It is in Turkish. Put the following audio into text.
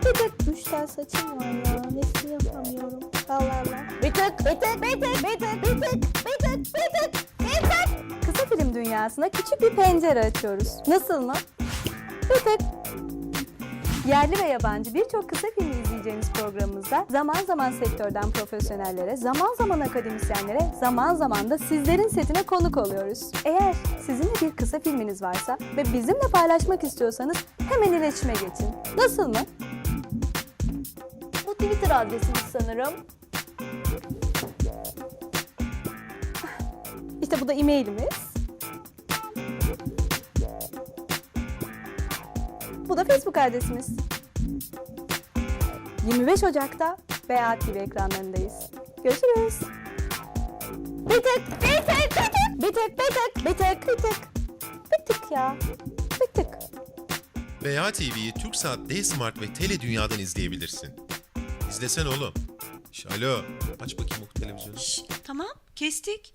Bir tık. Üç tel saçım var ya. Nesini yapamıyorum. Allah Allah. Bir tık, bir tık, bir tık, bir tık, bir tık, bir tık, bir tık, bir tık. Kısa film dünyasına küçük bir pencere açıyoruz. Nasıl mı? Bir tık. Yerli ve yabancı birçok kısa film izleyeceğiniz programımızda zaman zaman sektörden profesyonellere, zaman zaman akademisyenlere, zaman zaman da sizlerin setine konuk oluyoruz. Eğer sizin de bir kısa filminiz varsa ve bizimle paylaşmak istiyorsanız hemen iletişime geçin. Nasıl mı? Twitter adresimiz sanırım. İşte bu da e-mailimiz. Bu da Facebook adresimiz. 25 Ocak'ta Beat TV ekranlarındayız. Görüşürüz. Bir tık, bir tık, bir tık, bir tık, bir tık, bir tık, bir tık ya, bir tık. Veya TV'yi TürkSat, D-Smart ve Tele Dünya'dan izleyebilirsin. İzlesen oğlum. Şş, alo, aç bakayım o televizyonu. Şş, tamam kestik.